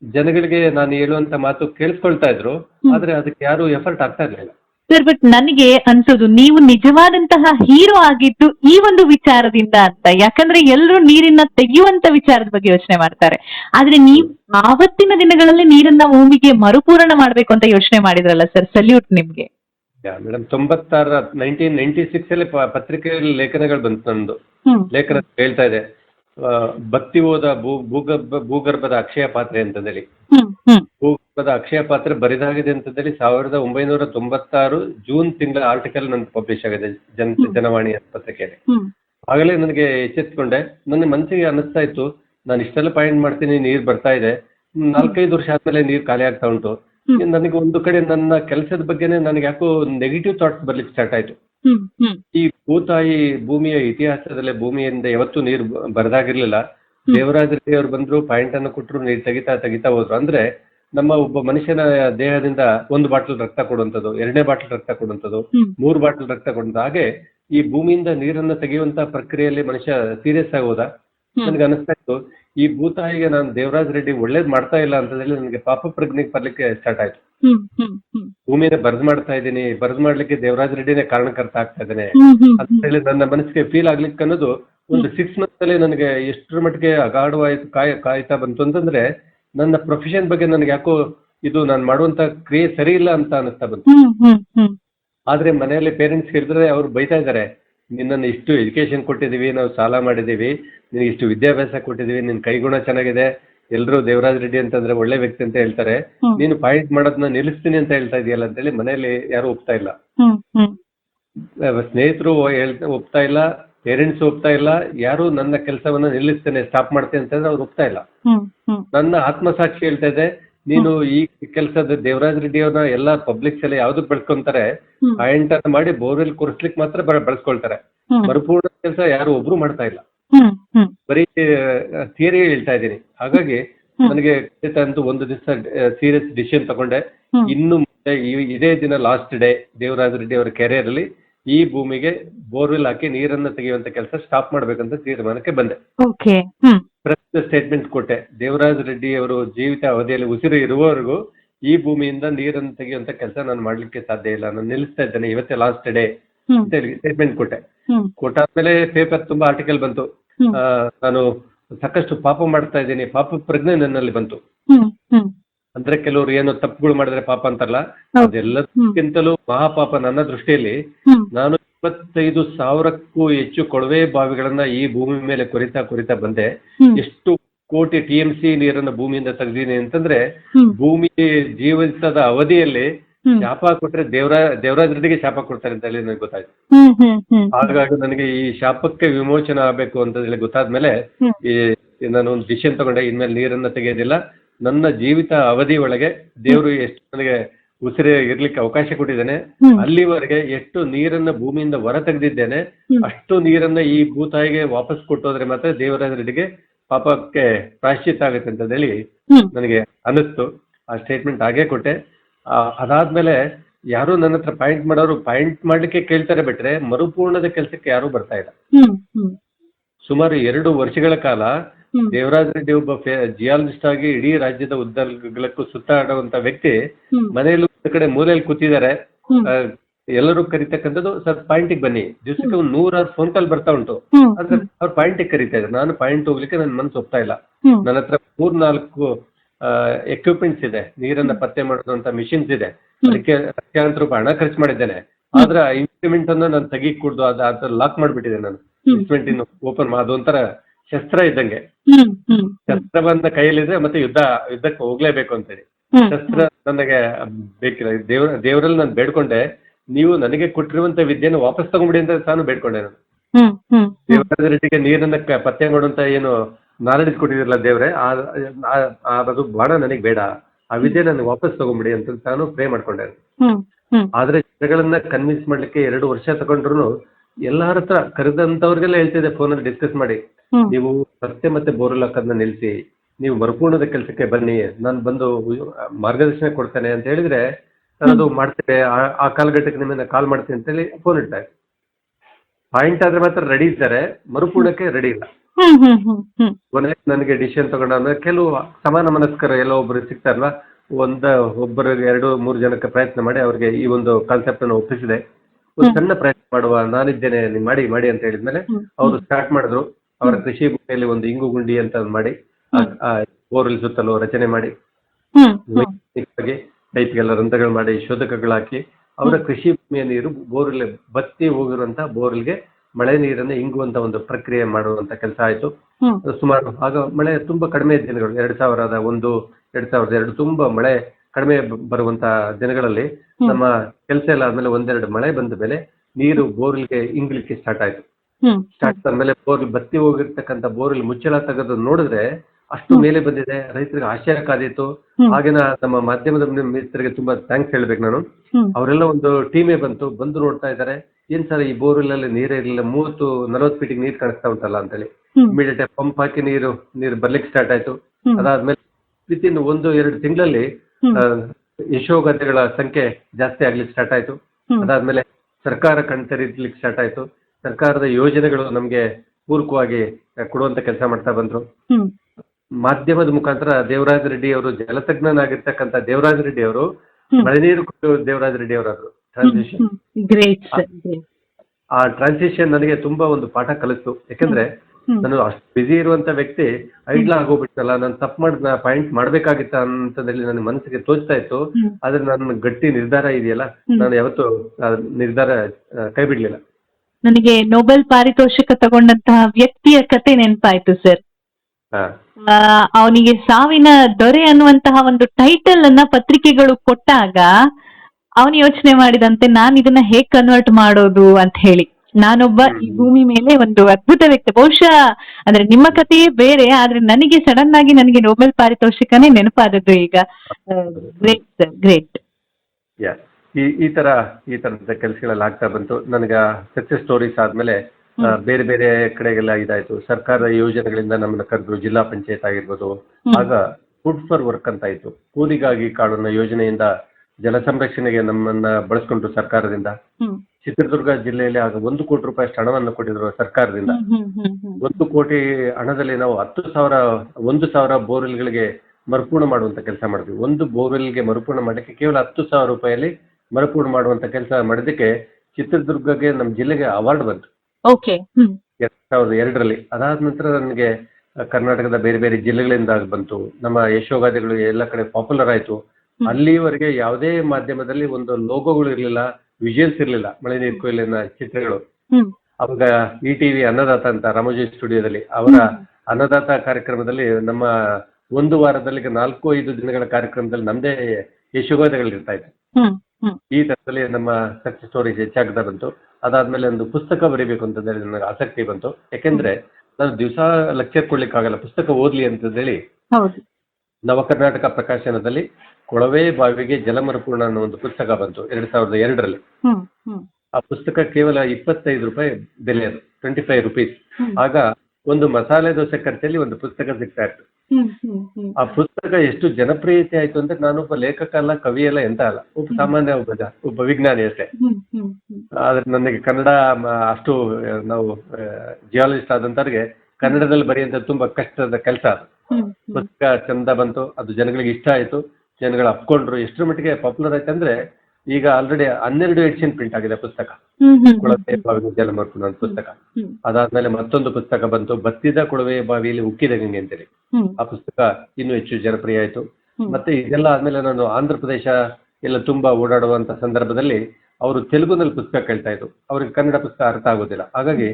ಜನಗಳಿಗೆ ನಾನು ಹೇಳುವಂತ ಮಾತು ಕೇಳಿಸ್ಕೊಳ್ತಾ ಇದ್ರು. ಆದ್ರೆ ಅದಕ್ಕೆ ಯಾರು ಎಫರ್ಟ್ ಆಗ್ತಾ ಇರ್ಲಿಲ್ಲ. ಸರ್ ಬಟ್ ನನಗೆ ಅನ್ಸೋದು ನೀವು ನಿಜವಾದಂತಹ ಹೀರೋ ಆಗಿದ್ದು ಈ ಒಂದು ವಿಚಾರದಿಂದ ಅಂತ. ಯಾಕಂದ್ರೆ ಎಲ್ಲರೂ ನೀರಿನ ತೆಗೆಯುವಂತ ವಿಚಾರದ ಬಗ್ಗೆ ಯೋಚನೆ ಮಾಡ್ತಾರೆ. ಆದ್ರೆ ನೀವು ಆವತ್ತಿನ ದಿನಗಳಲ್ಲಿ ನೀರನ್ನ ಭೂಮಿಗೆ ಮರುಪೂರಣ ಮಾಡ್ಬೇಕು ಅಂತ ಯೋಚನೆ ಮಾಡಿದ್ರಲ್ಲ ಸರ್ ಸಲ್ಯೂಟ್ ನಿಮ್ಗೆ. ಮೇಡಮ್ ತೊಂಬತ್ತಾರ ನೈನ್ಟೀನ್ ನೈನ್ಟಿ ಸಿಕ್ಸ್ ಅಲ್ಲಿ ಪತ್ರಿಕೆಯಲ್ಲಿ ಲೇಖನಗಳು ಬಂತು ನಂದು. ಲೇಖನ ಹೇಳ್ತಾ ಇದೆ ಭಕ್ತಿ ಹೋದ ಭೂ ಭೂಗರ್ಭ ಭೂಗರ್ಭದ ಅಕ್ಷಯ ಪಾತ್ರೆ ಅಂತಂದೇಳಿ. ಭೂಗರ್ಭದ ಅಕ್ಷಯ ಪಾತ್ರ ಬರಿದಾಗಿದೆ ಅಂತಂದೇಳಿ ಸಾವಿರದ ಒಂಬೈನೂರ ತೊಂಬತ್ತಾರು ಜೂನ್ ತಿಂಗಳ ಆರ್ಟಿಕಲ್ ನಂದು ಪಬ್ಲಿಷ್ ಆಗಿದೆ ಜನ ಜನವಾಣಿ ಪತ್ರಿಕೆಯಲ್ಲಿ. ಆಗಲೇ ನನಗೆ ಎಚ್ಚೆತ್ಕೊಂಡೆ ನನ್ನ ಮನಸ್ಸಿಗೆ ಅನಿಸ್ತಾ ಇತ್ತು ನಾನು ಇಷ್ಟೆಲ್ಲ ಪಾಯಿಂಟ್ ಮಾಡ್ತೀನಿ ನೀರು ಬರ್ತಾ ಇದೆ ನಾಲ್ಕೈದು ವರ್ಷ ಆದ್ಮೇಲೆ ನೀರು ಖಾಲಿ ಆಗ್ತಾ ಉಂಟು. ನನಗೆ ಒಂದು ಕಡೆ ನನ್ನ ಕೆಲಸದ ಬಗ್ಗೆನೇ ನನಗೆ ಯಾಕೋ ನೆಗೆಟಿವ್ ಥಾಟ್ಸ್ ಬರ್ಲಿಕ್ಕೆ ಸ್ಟಾರ್ಟ್ ಆಯ್ತು. ಈ ಭೂತಾಯಿ ಭೂಮಿಯ ಇತಿಹಾಸದಲ್ಲೇ ಭೂಮಿಯಿಂದ ಯಾವತ್ತೂ ನೀರು ಬರದಾಗಿರ್ಲಿಲ್ಲ. ದೇವರಾಜ ರೆಡ್ಡಿ ಅವರು ಬಂದ್ರು ಪಾಯಿಂಟ್ ಅನ್ನು ಕೊಟ್ಟರು ನೀರು ತೆಗಿತಾ ತೆಗಿತಾ ಹೋದ್ರು. ಅಂದ್ರೆ ನಮ್ಮ ಒಬ್ಬ ಮನುಷ್ಯನ ದೇಹದಿಂದ ಒಂದು ಬಾಟಲ್ ರಕ್ತ ಕೊಡುವಂಥದ್ದು ಎರಡನೇ ಬಾಟಲ್ ರಕ್ತ ಕೊಡುವಂಥದ್ದು ಮೂರು ಬಾಟಲ್ ರಕ್ತ ಕೊಡುವಂಥ ಹಾಗೆ ಈ ಭೂಮಿಯಿಂದ ನೀರನ್ನ ತೆಗೆಯುವಂತ ಪ್ರಕ್ರಿಯೆಯಲ್ಲಿ ಮನುಷ್ಯ ಸೀರಿಯಸ್ ಆಗೋದಾ. ನನಗೆ ಅನಿಸ್ತಾ ಇತ್ತು ಈ ಭೂತಾಯಿಗೆ ನಾನು ದೇವರಾಜ್ ರೆಡ್ಡಿ ಒಳ್ಳೇದ್ ಮಾಡ್ತಾ ಇಲ್ಲ ಅಂತ ಹೇಳಿ ನನಗೆ ಪಾಪ ಪ್ರಜ್ಞೆಗೆ ಬರ್ಲಿಕ್ಕೆ ಸ್ಟಾರ್ಟ್ ಆಯ್ತು. ಭೂಮಿನ ಬರ್ದ್ ಮಾಡ್ತಾ ಇದ್ದೀನಿ ಬರ್ದ್ ಮಾಡ್ಲಿಕ್ಕೆ ದೇವರಾಜ್ ರೆಡ್ಡಿನೇ ಕಾರಣಕರ್ತ ಆಗ್ತಾ ಇದ್ದೇನೆ. ಅಂತ ಹೇಳಿ ನನ್ನ ಮನಸ್ಸಿಗೆ ಫೀಲ್ ಆಗ್ಲಿಕ್ಕೆ ಅನ್ನೋದು ಒಂದು ಸಿಕ್ಸ್ ಮಂತ್ ಅಲ್ಲಿ ನನಗೆ ಎಷ್ಟರ ಮಟ್ಟಿಗೆ ಅಗಾಢವಾಯ್ತು ಕಾಯ ಕಾಯ್ತಾ ಬಂತು ಅಂತಂದ್ರೆ ನನ್ನ ಪ್ರೊಫೆಷನ್ ಬಗ್ಗೆ ನನಗೆ ಯಾಕೋ ಇದು ನಾನು ಮಾಡುವಂತ ಕ್ರಿಯೆ ಸರಿ ಇಲ್ಲ ಅಂತ ಅನಿಸ್ತಾ ಬಂತು. ಹ್ಮ್ ಹ್ಮ್ ಹ್ಮ್. ಆದ್ರೆ ಮನೆಯಲ್ಲಿ ಪೇರೆಂಟ್ಸ್ ಹೇಳಿದ್ರೆ ಅವ್ರು ಬೈತಾ ಇದ್ದಾರೆ ನಿನ್ನನ್ನು ಇಷ್ಟು ಎಜುಕೇಶನ್ ಕೊಟ್ಟಿದೀವಿ ನಾವು ಸಾಲ ಮಾಡಿದೀವಿ ನಿನಗೆ ಇಷ್ಟು ವಿದ್ಯಾಭ್ಯಾಸ ಕೊಟ್ಟಿದೀವಿ ನಿನ್ನ ಕೈಗುಣ ಚೆನ್ನಾಗಿದೆ ಎಲ್ಲರೂ ದೇವರಾಜ್ ರೆಡ್ಡಿ ಅಂತಂದ್ರೆ ಒಳ್ಳೆ ವ್ಯಕ್ತಿ ಅಂತ ಹೇಳ್ತಾರೆ ನೀನು ಪಾಯಿಂಟ್ ಮಾಡೋದನ್ನ ನಿಲ್ಲಿಸ್ತೀನಿ ಅಂತ ಹೇಳ್ತಾ ಇದೆಯಲ್ಲ ಅಂತೇಳಿ ಮನೆಯಲ್ಲಿ ಯಾರು ಒಪ್ತಾ ಇಲ್ಲ. ಸ್ನೇಹಿತರು ಹೇಳ್ತಾ ಒಪ್ತಾ ಇಲ್ಲ ಪೇರೆಂಟ್ಸ್ ಒಪ್ತಾ ಇಲ್ಲ ಯಾರು ನನ್ನ ಕೆಲಸವನ್ನ ನಿಲ್ಲಿಸ್ತೇನೆ ಸ್ಟಾಪ್ ಮಾಡ್ತೇನೆ ಅಂತಂದ್ರೆ ಅವ್ರು ಒಪ್ತಾ ಇಲ್ಲ. ನನ್ನ ಆತ್ಮಸಾಕ್ಷಿ ಹೇಳ್ತಾ ಇದೆ ನೀನು ಈ ಕೆಲಸದ ದೇವರಾಜ್ ರೆಡ್ಡಿ ಅವ್ರನ್ನ ಎಲ್ಲ ಪಬ್ಲಿಕ್ಸ್ ಎಲ್ಲ ಯಾವ್ದಕ್ ಬೆಳ್ಕೊಂತಾರೆ ಆ ಎಂಟರ್ ಮಾಡಿ ಬೋರ್ವೆಲ್ ಕೊರ್ಸ್ಲಿಕ್ಕೆ ಮಾತ್ರ ಬಳಸ್ಕೊಳ್ತಾರೆ. ಪರಿಪೂರ್ಣ ಕೆಲಸ ಯಾರು ಒಬ್ರು ಮಾಡ್ತಾ ಇಲ್ಲ. ಬರೀ ಥಿಯರಿ ಹೇಳ್ತಾ ಇದ್ದೀನಿ. ಹಾಗಾಗಿ. ನನಗೆ ಖಂಡಿತ ಅಂತೂ ಒಂದು ದಿವಸ ಸೀರಿಯಸ್ ಡಿಸಿಷನ್ ತಗೊಂಡೆ. ಇನ್ನು ಮುಂದೆ ಇದೇ ದಿನ ಲಾಸ್ಟ್ ಡೇ ದೇವರಾಜ ರೆಡ್ಡಿ ಅವರ ಕೆರಿಯರ್ ಅಲ್ಲಿ ಈ ಭೂಮಿಗೆ ಬೋರ್ವೆಲ್ ಹಾಕಿ ನೀರನ್ನ ತೆಗೆಯುವಂತ ಕೆಲಸ ಸ್ಟಾಪ್ ಮಾಡ್ಬೇಕಂತ ತೀರ್ಮಾನಕ್ಕೆ ಬಂದೆ. ಓಕೆ ಹ್ಮ್. ಪ್ರೆಸ್ ಸ್ಟೇಟ್ಮೆಂಟ್ ಕೊಟ್ಟೆ. ದೇವರಾಜ ರೆಡ್ಡಿ ಅವರು ಜೀವಿತ ಅವಧಿಯಲ್ಲಿ ಉಸಿರು ಇರುವವರೆಗೂ ಈ ಭೂಮಿಯಿಂದ ನೀರನ್ನು ತೆಗೆಯುವಂತ ಕೆಲಸ ನಾನು ಮಾಡ್ಲಿಕ್ಕೆ ಸಾಧ್ಯ ಇಲ್ಲ. ನಾನು ನಿಲ್ಲಿಸ್ತಾ ಇದ್ದೇನೆ ಇವತ್ತೇ ಲಾಸ್ಟ್ ಡೇ ಅಂತ ಹೇಳಿ ಸ್ಟೇಟ್ಮೆಂಟ್ ಕೊಟ್ಟೆ. ಕೊಟ್ಟಾದ ಕೊಟ್ಟಾದ್ಮೇಲೆ ಪೇಪರ್ ತುಂಬಾ ಆರ್ಟಿಕಲ್ ಬಂತು. ನಾನು ಸಾಕಷ್ಟು ಪಾಪ ಮಾಡ್ತಾ ಇದ್ದೀನಿ. ಪಾಪ ಪ್ರಜ್ಞೆ ನನ್ನಲ್ಲಿ ಬಂತು. ಅಂದ್ರೆ ಕೆಲವರು ಏನು ತಪ್ಪುಗಳು ಮಾಡಿದ್ರೆ ಪಾಪ ಅಂತಾರಲ್ಲ? ಹೌದು. ಅದೆಲ್ಲದಕ್ಕಿಂತಲೂ ಮಹಾಪಾಪ ನನ್ನ ದೃಷ್ಟಿಯಲ್ಲಿ ಹ್ಮ್. ನಾನು ಇಪ್ಪತ್ತೈದು ಸಾವಿರಕ್ಕೂ ಹೆಚ್ಚು ಕೊಳವೆ ಬಾವಿಗಳನ್ನ ಈ ಭೂಮಿ ಮೇಲೆ ಕೊರಿತಾ ಕೊರಿತಾ ಬಂದೆ. ಹ್ಮ್. ಎಷ್ಟು ಕೋಟಿ ಟಿ ಎಂ ಸಿ ನೀರನ್ನು ಭೂಮಿಯಿಂದ ತೆಗೆದೀನಿ ಅಂತಂದ್ರೆ ಹ್ಮ್. ಭೂಮಿ ಜೀವಿಸದ ಅವಧಿಯಲ್ಲಿ ಹ್ಮ್. ಶಾಪ ಕೊಟ್ರೆ ದೇವರ ದೇವರಾಜ ರೆಡ್ಡಿಗೆ ಶಾಪ ಕೊಡ್ತಾರೆ ಅಂತ ಹೇಳಿ ನನಗೆ ಗೊತ್ತಾಯ್ತು. ಹ್ಮ್ ಹ್ಮ್ ಹ್ಮ್. ಹಾಗಾಗಿ ನನಗೆ ಈ ಶಾಪಕ್ಕೆ ವಿಮೋಚನೆ ಆಗ್ಬೇಕು ಅಂತ ಹೇಳಿ ಗೊತ್ತಾದ್ಮೇಲೆ ಹ್ಮ್. ಈ ಈ ನಾನು ಒಂದು ಡಿಸಿಷನ್ ತಗೊಂಡೆ. ಇನ್ಮೇಲೆ ನೀರನ್ನ ತೆಗೆಯೋದಿಲ್ಲ. ನನ್ನ ಜೀವಿತ ಅವಧಿ ಒಳಗೆ ದೇವರು ಎಷ್ಟು ನನಗೆ ಉಸಿರೇ ಇರ್ಲಿಕ್ಕೆ ಅವಕಾಶ ಕೊಟ್ಟಿದ್ದೇನೆ. ಅಲ್ಲಿವರೆಗೆ ಎಷ್ಟು ನೀರನ್ನ ಭೂಮಿಯಿಂದ ಹೊರ ತೆಗೆದಿದ್ದೇನೆ ಅಷ್ಟು ನೀರನ್ನ ಈ ಭೂತಾಯಿಗೆ ವಾಪಸ್ ಕೊಟ್ಟೋದ್ರೆ ಮಾತ್ರ ದೇವರಾಜರೆಡ್ಡಿಗೆ ಪಾಪಕ್ಕೆ ಪ್ರಾಶ್ಚಿತ್ತ ಆಗುತ್ತೆ ಅಂತ ಹೇಳಿ ನನಗೆ ಅನಿಸ್ತು ಆ ಸ್ಟೇಟ್ಮೆಂಟ್ ಹಾಗೆ ಕೊಟ್ಟೆ. ಆ, ಅದಾದ್ಮೇಲೆ ಯಾರು ನನ್ನ ಹತ್ರ ಪಾಯಿಂಟ್ ಮಾಡೋರು ಪಾಯಿಂಟ್ ಮಾಡ್ಲಿಕ್ಕೆ ಕೇಳ್ತಾರೆ ಬಿಟ್ರೆ ಮರುಪೂರ್ಣದ ಕೆಲಸಕ್ಕೆ ಯಾರು ಬರ್ತಾ ಇಲ್ಲ. ಸುಮಾರು ಎರಡು ವರ್ಷಗಳ ಕಾಲ. ದೇವರಾಜ ರೆಡ್ಡಿ ಒಬ್ಬ ಜಿಯಾಲಜಿಸ್ಟ್ ಆಗಿ ಇಡೀ ರಾಜ್ಯದ ಉದ್ದಗಲಕ್ಕೂ ಸುತ್ತಾಡುವಂತ ವ್ಯಕ್ತಿ. ಮನೆಯಲ್ಲೂ ಕಡೆ ಮೂಲೆಯಲ್ಲಿ ಕೂತಿದ್ದಾರೆ. ಎಲ್ಲರೂ ಕರಿತಕ್ಕಂಥದ್ದು ಸರ್ ಪಾಯಿಂಟಿಗೆ ಬನ್ನಿ. ದಿವಸಕ್ಕೆ ಒಂದು ನೂರಾರು ಫೋನ್ ಕಾಲ್ ಬರ್ತಾ ಉಂಟು. ಅಂದ್ರೆ ಆದ್ರೆ ಅವ್ರು ಪಾಯಿಂಟಿಗೆ ಕರಿತಾ ಇದ್ದಾರೆ. ನಾನು ಪಾಯಿಂಟ್ ಹೋಗ್ಲಿಕ್ಕೆ ನನ್ನ ಮನ್ಸು ಒಪ್ತಾ ಇಲ್ಲ. ನನ್ನ ಹತ್ರ ಮೂರ್ ನಾಲ್ಕು ಎಕ್ವಿಪ್ಮೆಂಟ್ಸ್ ಇದೆ. ನೀರನ್ನ ಪತ್ತೆ ಮಾಡುವಂತ ಮಿಷಿನ್ಸ್ ಇದೆ. ಅದಕ್ಕೆ ಲಕ್ಷಾಂತರ ರೂಪಾಯಿ ಹಣ ಖರ್ಚು ಮಾಡಿದ್ದೇನೆ. ಆದ್ರೆ ಇನ್ಸ್ಟ್ರೂಮೆಂಟ್ ಅನ್ನ ನಾನು ತೆಗಿ ಕುಡ್ದು ಅದ್ ಅದ್ರ ಲಾಕ್ ಮಾಡ್ಬಿಟ್ಟಿದೆ ನಾನು. ಇನ್ಸ್ಟ್ರೂಮೆಂಟ್ ಇನ್ನು ಓಪನ್ ಅದೊಂಥರ ಶಸ್ತ್ರ ಇದ್ದಂಗೆ. ಶಸ್ತ್ರ ಬಂದ ಕೈಯಲ್ಲಿದ್ರೆ ಮತ್ತೆ ಯುದ್ಧ ಯುದ್ಧಕ್ಕೆ ಹೋಗ್ಲೇಬೇಕು ಅಂತೇಳಿ. ಶಸ್ತ್ರ ನನಗೆ ಬೇಕಿಲ್ಲ. ದೇವ್ರ ದೇವರಲ್ಲಿ ನಾನು ಬೇಡ್ಕೊಂಡೆ. ನೀವು ನನಗೆ ಕೊಟ್ಟಿರುವಂತ ವಿದ್ಯೆನ ವಾಪಸ್ ತಗೊಂಡ್ಬಿಡಿ ಅಂತ ನಾನು ಬೇಡ್ಕೊಂಡೆ ನಾನು. ದೇವರಾಜ ರೆಡ್ಡಿಗೆ ನೀರನ್ನ ಪತ್ತೆ ಮಾಡುವಂತ ಏನು ನಾಲೆಡ್ಜ್ ಕೊಟ್ಟಿದಿರಲ್ಲ ದೇವ್ರೆ ಅದು ಬಾಣ ನನಗೆ ಬೇಡ. ಆ ವಿದ್ಯೆ ನನಗೆ ವಾಪಸ್ ತಗೊಂಡ್ಬಿಡಿ ಅಂತ ನಾನು. ಪ್ರೇ ಮಾಡ್ಕೊಂಡೆ ಆದ್ರೆ ಜನಗಳನ್ನ ಕನ್ವಿನ್ಸ್ ಮಾಡ್ಲಿಕ್ಕೆ ಎರಡು ವರ್ಷ ತಗೊಂಡ್ರು ಎಲ್ಲಾರ ಹತ್ರ ಕರೆದಂತವ್ರಿಗೆಲ್ಲ ಹೇಳ್ತಿದ್ದೆ ಫೋನಲ್ಲಿ ಡಿಸ್ಕಸ್ ಮಾಡಿ. ನೀವು ಸತ್ಯ ಮತ್ತೆ ಬೋರ್ವೆಲ್ ಹಾಕೋದನ್ನ ನಿಲ್ಲಿಸಿ ನೀವು ಮರುಪೂರ್ಣದ ಕೆಲಸಕ್ಕೆ ಬನ್ನಿ ನಾನು ಬಂದು ಮಾರ್ಗದರ್ಶನ ಕೊಡ್ತೇನೆ ಅಂತ ಹೇಳಿದ್ರೆ ನಾನು ಅದು ಮಾಡ್ತೇನೆ ಆ- ಕಾಲಘಟ್ಟಕ್ಕೆ ನಿಮ್ಮನ್ನ ಕಾಲ್ ಮಾಡ್ತೀನಿ ಅಂತೇಳಿ ಫೋನ್ ಇಟ್ಟ ಪಾಯಿಂಟ್ ಆದ್ರೆ ಮಾತ್ರ ರೆಡಿ ಇದ್ದಾರೆ ಮರುಪೂರ್ಣಕ್ಕೆ ರೆಡಿ ಇಲ್ಲ. ನನಗೆ ಡಿಸಿಷನ್ ತಗೊಂಡ ಕೆಲವು ಸಮಾನ ಮನಸ್ಕರ ಎಲ್ಲೋ ಒಬ್ರು ಸಿಗ್ತಾರಲ್ಲ ಒಂದ ಒಬ್ಬರಿಗೆ ಎರಡು ಮೂರು ಜನಕ್ಕೆ ಪ್ರಯತ್ನ ಮಾಡಿ ಅವ್ರಿಗೆ ಈ ಒಂದು ಕಾನ್ಸೆಪ್ಟ್ ಅನ್ನು ಒಪ್ಪಿಸಿದೆ. ಒಂದು ಸಣ್ಣ ಪ್ರಯತ್ನ ಮಾಡುವ ನಾನಿದ್ದೇನೆ ನೀವು ಮಾಡಿ ಮಾಡಿ ಅಂತ ಹೇಳಿದ್ಮೇಲೆ. ಅವರು ಸ್ಟಾರ್ಟ್ ಮಾಡಿದ್ರು. ಅವರ ಕೃಷಿ ಭೂಮಿಯಲ್ಲಿ ಒಂದು ಇಂಗು ಗುಂಡಿ ಅಂತ ಮಾಡಿ ಬೋರ್ವೆಲ್ ಸುತ್ತಲೂ ರಚನೆ ಮಾಡಿ ರೈತರಿಗೆಲ್ಲ ರಂಧ್ರಗಳು ಮಾಡಿ ಶೋಧಕಗಳು ಹಾಕಿ ಅವರ ಕೃಷಿ ಭೂಮಿಯ ನೀರು ಬೋರ್ವೆಲ್ ಬತ್ತಿ ಹೋಗಿರುವಂತಹ ಬೋರ್ವೆಲ್ಗೆ ಮಳೆ ನೀರನ್ನ ಇಂಗುವಂತ ಒಂದು ಪ್ರಕ್ರಿಯೆ ಮಾಡುವಂತ ಕೆಲಸ ಆಯ್ತು. ಸುಮಾರು ಆಗ ಮಳೆ ತುಂಬಾ ಕಡಿಮೆ ದಿನಗಳು ಎರಡ್ ಸಾವಿರದ ಒಂದು ಎರಡ್ ಸಾವಿರದ ಎರಡು ತುಂಬಾ ಮಳೆ ಕಡಿಮೆ ಬರುವಂತ ದಿನಗಳಲ್ಲಿ. ನಮ್ಮ ಕೆಲಸ ಎಲ್ಲ ಆದ್ಮೇಲೆ ಒಂದೆರಡು ಮಳೆ ಬಂದ ಮೇಲೆ ನೀರು ಬೋರ್ವೆಲ್ಗೆ ಇಂಗ್ಲಿಕ್ಕೆ ಸ್ಟಾರ್ಟ್ ಆಯ್ತು. ಸ್ಟಾರ್ಟ್ ಆದ್ಮೇಲೆ ಬೋರ್ ಬತ್ತಿ ಹೋಗಿರ್ತಕ್ಕಂಥ ಬೋರ್ವೆಲ್ ಮುಚ್ಚಳ ತೆಗೆದು ನೋಡಿದ್ರೆ ಅಷ್ಟು ಮೇಲೆ ಬಂದಿದೆ ರೈತರಿಗೆ ಆಶ್ಚರ್ಯ ಕಾದಿತ್ತು. ಆಗಿನ ನಮ್ಮ ಮಾಧ್ಯಮದ ಮಿತ್ರರಿಗೆ ತುಂಬಾ ಥ್ಯಾಂಕ್ಸ್ ಹೇಳ್ಬೇಕು ನಾನು. ಅವರೆಲ್ಲ ಒಂದು ಟೀಮೇ ಬಂತು ಬಂದು ನೋಡ್ತಾ ಇದ್ದಾರೆ. ಏನ್ ಸರ್ ಈ ಬೋರ್ವೆಲ್ ಅಲ್ಲಿ ನೀರೇ ಇರಲಿಲ್ಲ ಮೂವತ್ತು ನಲವತ್ತು ಫೀಟಿಗೆ ನೀರು ಕಾಣಿಸ್ತಾ ಉಂಟಲ್ಲ ಅಂತೇಳಿ. ಹೇಳಿ ಇಮಿಡಿಯೇಟ್ ಪಂಪ್ ಹಾಕಿ ನೀರು ನೀರು ಬರ್ಲಿಕ್ಕೆ ಸ್ಟಾರ್ಟ್ ಆಯ್ತು. ಅದಾದ್ಮೇಲೆ ಅದಾದ್ಮೇಲೆ ವಿತಿನ್ ಒಂದು ಎರಡು ತಿಂಗಳಲ್ಲಿ ಯಶೋಗತೆಗಳ ಸಂಖ್ಯೆ ಜಾಸ್ತಿ ಆಗ್ಲಿಕ್ಕೆ ಸ್ಟಾರ್ಟ್ ಆಯ್ತು. ಅದಾದ್ಮೇಲೆ ಸರ್ಕಾರ ಕಣ್ತರಿಲಿಕ್ಕೆ ಸ್ಟಾರ್ಟ್ ಆಯ್ತು. ಸರ್ಕಾರದ ಯೋಜನೆಗಳು ನಮ್ಗೆ ಪೂರಕವಾಗಿ ಕೊಡುವಂತ ಕೆಲಸ ಮಾಡ್ತಾ ಬಂದ್ರು. ಹ್ಮ್. ಮಾಧ್ಯಮದ ಮುಖಾಂತರ ದೇವರಾಜ ರೆಡ್ಡಿ ಅವರು ಜಲತಜ್ಞನಾಗಿರ್ತಕ್ಕಂಥ ದೇವರಾಜ ರೆಡ್ಡಿ ಅವರು. ಮಳೆ ನೀರು ಕೊಟ್ಟು ದೇವರಾಜ ರೆಡ್ಡಿ ಅವರಾದ್ರು. ಟ್ರಾನ್ಸಿಷನ್ ಗ್ರೇಟ್ ಆ ಟ್ರಾನ್ಸಿಷನ್ ನನಗೆ ತುಂಬಾ ಒಂದು ಪಾಠ ಕಲಿಸ್ತು. ಯಾಕಂದ್ರೆ ನಾನು ಅಷ್ಟು ಬಿಸಿ ಇರುವಂತ ವ್ಯಕ್ತಿ ಐಡ್ಲ ಆಗೋಗ್ಬಿಟ್ಟಲ್ಲ ನಾನು ತಪ್ಪು ಮಾಡಿದ ಪಾಯಿಂಟ್ ಮಾಡ್ಬೇಕಾಗಿತ್ತ ಅಂತಂದೇಳಿ ನನ್ನ ಮನಸ್ಸಿಗೆ ತೋಚ್ತಾ ಇತ್ತು. ಆದ್ರೆ ನನ್ನ ಗಟ್ಟಿ ನಿರ್ಧಾರ ಇದೆಯಲ್ಲ? ನಾನು ಯಾವತ್ತು ನಿರ್ಧಾರ ಕೈ ಬಿಡ್ಲಿಲ್ಲ. ನನಗೆ ನೊಬೆಲ್ ಪಾರಿತೋಷಿಕ ತಗೊಂಡಂತಹ ವ್ಯಕ್ತಿಯ ಕತೆ ನೆನಪಾಯ್ತು ಸರ್ ಅವನಿಗೆ ಸಾವಿನ ದೊರೆ ಅನ್ನುವಂತಹ ಒಂದು ಟೈಟಲ್ ಅನ್ನ ಪತ್ರಿಕೆಗಳು ಕೊಟ್ಟಾಗ ಅವನು ಯೋಚನೆ ಮಾಡಿದಂತೆ ನಾನು ಇದನ್ನ ಹೇಗ್ ಕನ್ವರ್ಟ್ ಮಾಡೋದು ಅಂತ ಹೇಳಿ. ನಾನೊಬ್ಬ ಈ ಭೂಮಿ ಮೇಲೆ ಒಂದು ಅದ್ಭುತ ವ್ಯಕ್ತಿ ಬಹುಶಃ ಅಂದ್ರೆ ನಿಮ್ಮ ಕಥೆಯೇ ಬೇರೆ ಆದ್ರೆ ನನಗೆ ಸಡನ್ ಆಗಿ ನನಗೆ ನೊಬೆಲ್ ಪಾರಿತೋಷಿಕನೇ ನೆನಪಾದದ್ದು ಈಗ. ಗ್ರೇಟ್ ಸರ್ ಗ್ರೇಟ್ ಈ ಈ ತರ ಈ ತರದ ಕೆಲಸಗಳೆಲ್ಲ ಆಗ್ತಾ ಬಂತು. ನನಗೆ ಸಕ್ಸಸ್ ಸ್ಟೋರೀಸ್ ಆದ್ಮೇಲೆ ಬೇರೆ ಬೇರೆ ಕಡೆಗೆಲ್ಲ ಇದಾಯ್ತು. ಸರ್ಕಾರದ ಯೋಜನೆಗಳಿಂದ ನಮ್ಮನ್ನ ಕರೆದ್ರು ಜಿಲ್ಲಾ ಪಂಚಾಯತ್ ಆಗಿರ್ಬೋದು. ಆಗ ಫುಡ್ ಫಾರ್ ವರ್ಕ್ ಅಂತ ಇತ್ತು. ಕೂಲಿಗಾಗಿ ಕಾಡುന്ന ಯೋಜನೆಯಿಂದ ಜಲ ಸಂರಕ್ಷಣೆಗೆ ನಮ್ಮನ್ನ ಬಳಸ್ಕೊಂಡ್ರು ಸರ್ಕಾರದಿಂದ. ಚಿತ್ರದುರ್ಗ ಜಿಲ್ಲೆಯಲ್ಲಿ ಆಗ ಒಂದು ಕೋಟಿ ರೂಪಾಯಿ ಅಷ್ಟು ಹಣವನ್ನು ಕೊಟ್ಟಿದ್ರು ಸರ್ಕಾರದಿಂದ. ಒಂದು ಕೋಟಿ ಹಣದಲ್ಲಿ ನಾವು ಹತ್ತು ಸಾವಿರ ಒಂದು ಸಾವಿರ ಬೋರ್ವೆಲ್ಗಳಿಗೆ ಮರುಪೂರ್ಣ ಮಾಡುವಂತ ಕೆಲಸ ಮಾಡಿದ್ವಿ. ಒಂದು ಬೋರ್ವೆಲ್ಗೆ ಮರುಪೂರ್ಣ ಮಾಡಲಿಕ್ಕೆ ಕೇವಲ ಹತ್ತು ಸಾವಿರ ರೂಪಾಯಿಯಲ್ಲಿ ಮರುಪೂರ್ಣ ಮಾಡುವಂತ ಕೆಲಸ ಮಾಡಿದಕ್ಕೆ ಚಿತ್ರದುರ್ಗಕ್ಕೆ ನಮ್ಮ ಜಿಲ್ಲೆಗೆ ಅವಾರ್ಡ್ ಬಂತು. Okay hmm. ಎರಡ್ ಸಾವಿರದ ಎರಡರಲ್ಲಿ. ಅದಾದ ನಂತರ ನನಗೆ ಕರ್ನಾಟಕದ ಬೇರೆ ಬೇರೆ ಜಿಲ್ಲೆಗಳಿಂದ ಬಂತು. ನಮ್ಮ ಯಶೋಗಾದಿಗಳು ಎಲ್ಲ ಕಡೆ ಪಾಪ್ಯುಲರ್ ಆಯ್ತು. ಅಲ್ಲಿವರೆಗೆ ಯಾವುದೇ ಮಾಧ್ಯಮದಲ್ಲಿ ಒಂದು ಲೋಗೋಗಳು ಇರಲಿಲ್ಲ ವಿಜುವಲ್ಸ್ ಇರಲಿಲ್ಲ ಮಳೆ ನೀರು ಕೊಯ್ಲಿನ ಚಿತ್ರಗಳು. ಅವಾಗ ಇ ಟಿವಿ ಅನ್ನದಾತ ಅಂತ ರಾಮೋಜಿ ಸ್ಟುಡಿಯೋದಲ್ಲಿ ಅವರ ಅನ್ನದಾತ ಕಾರ್ಯಕ್ರಮದಲ್ಲಿ ನಮ್ಮ ಒಂದು ವಾರದಲ್ಲಿ ನಾಲ್ಕು ಐದು ದಿನಗಳ ಕಾರ್ಯಕ್ರಮದಲ್ಲಿ ನಮ್ದೇ ಯಶೋಗಾದೆಗಳು ಇರ್ತಾ ಹ್ಮ್. ಈ ತರದಲ್ಲಿ ನಮ್ಮ ಸಕ್ಸಸ್ ಸ್ಟೋರೀಸ್ ಹೆಚ್ಚಾಗ್ತಾ ಬಂತು. ಅದಾದ್ಮೇಲೆ ಒಂದು ಪುಸ್ತಕ ಬರೀಬೇಕು ಅಂತಂದೇಳಿ ನನಗೆ ಆಸಕ್ತಿ ಬಂತು. ಯಾಕೆಂದ್ರೆ ನಾನು ದಿವಸ ಲೆಕ್ಚರ್ ಕೊಡ್ಲಿಕ್ಕಾಗಲ್ಲ ಪುಸ್ತಕ ಓದ್ಲಿ ಅಂತಂದೇಳಿ ಹೌದು. ನವ ಕರ್ನಾಟಕ ಪ್ರಕಾಶನದಲ್ಲಿ ಕೊಳವೆ ಬಾವಿಗೆ ಜಲಮರುಪೂರ್ಣ ಅನ್ನೋ ಒಂದು ಪುಸ್ತಕ ಬಂತು ಎರಡ್ ಸಾವಿರದ ಎರಡರಲ್ಲಿ. ಆ ಪುಸ್ತಕ ಕೇವಲ ಇಪ್ಪತ್ತೈದು ರೂಪಾಯಿ ಬೆಲೆ ಅದು ಟ್ವೆಂಟಿ ಫೈವ್ ರುಪೀಸ್ ಆಗ ಒಂದು ಮಸಾಲೆ ದೋಸೆ ಖರ್ಚಲ್ಲಿ ಒಂದು ಪುಸ್ತಕ ಸಿಗ್ತಾ ಇತ್ತು. ಆ ಪುಸ್ತಕ ಎಷ್ಟು ಜನಪ್ರಿಯತೆ ಆಯ್ತು ಅಂದ್ರೆ ನಾನೊಬ್ಬ ಲೇಖಕ ಅಲ್ಲ ಕವಿ ಅಲ್ಲ ಎಂತ ಅಲ್ಲ. ಒಬ್ಬ ಸಾಮಾನ್ಯ ಒಬ್ಬ ಒಬ್ಬ ವಿಜ್ಞಾನಿ ಅಷ್ಟೇ. ಆದ್ರೆ ನನಗೆ ಕನ್ನಡ ಅಷ್ಟು ನಾವು ಜಿಯಾಲಜಿಸ್ಟ್ ಆದಂತವ್ರಿಗೆ ಕನ್ನಡದಲ್ಲಿ ಬರೆಯುವಂತ ತುಂಬಾ ಕಷ್ಟದ ಕೆಲಸ ಅದು. ಪುಸ್ತಕ ಚಂದ ಬಂತು ಅದು ಜನಗಳಿಗೆ ಇಷ್ಟ ಆಯ್ತು ಜನಗಳು ಅಪ್ಕೊಂಡ್ರು ಎಷ್ಟರ ಮಟ್ಟಿಗೆ ಪಾಪ್ಯುಲರ್ ಆಯ್ತು ಅಂದ್ರೆ ಈಗ ಆಲ್ರೆಡಿ ಹನ್ನೆರಡು ಎಡಿಷನ್ ಪ್ರಿಂಟ್ ಆಗಿದೆ ಪುಸ್ತಕ. ಕೊಳವೆ ಬಾವಿ ಪುಸ್ತಕ. ಅದಾದ್ಮೇಲೆ ಮತ್ತೊಂದು ಪುಸ್ತಕ ಬಂತು ಬತ್ತಿದ ಕೊಳವೆ ಬಾವಿಯಲ್ಲಿ ಉಕ್ಕಿದ ಗಂಗೆ ಅಂತೇಳಿ. ಆ ಪುಸ್ತಕ ಇನ್ನೂ ಹೆಚ್ಚು ಜನಪ್ರಿಯ ಆಯಿತು. ಮತ್ತೆ ಇದೆಲ್ಲ ಆದ್ಮೇಲೆ ನಾನು ಆಂಧ್ರ ಪ್ರದೇಶ ಎಲ್ಲ ತುಂಬಾ ಓಡಾಡುವಂತ ಸಂದರ್ಭದಲ್ಲಿ ಅವರು ತೆಲುಗುನಲ್ಲಿ ಪುಸ್ತಕ ಕೇಳ್ತಾ ಇದ್ರು. ಅವ್ರಿಗೆ ಕನ್ನಡ ಪುಸ್ತಕ ಅರ್ಥ ಆಗೋದಿಲ್ಲ. ಹಾಗಾಗಿ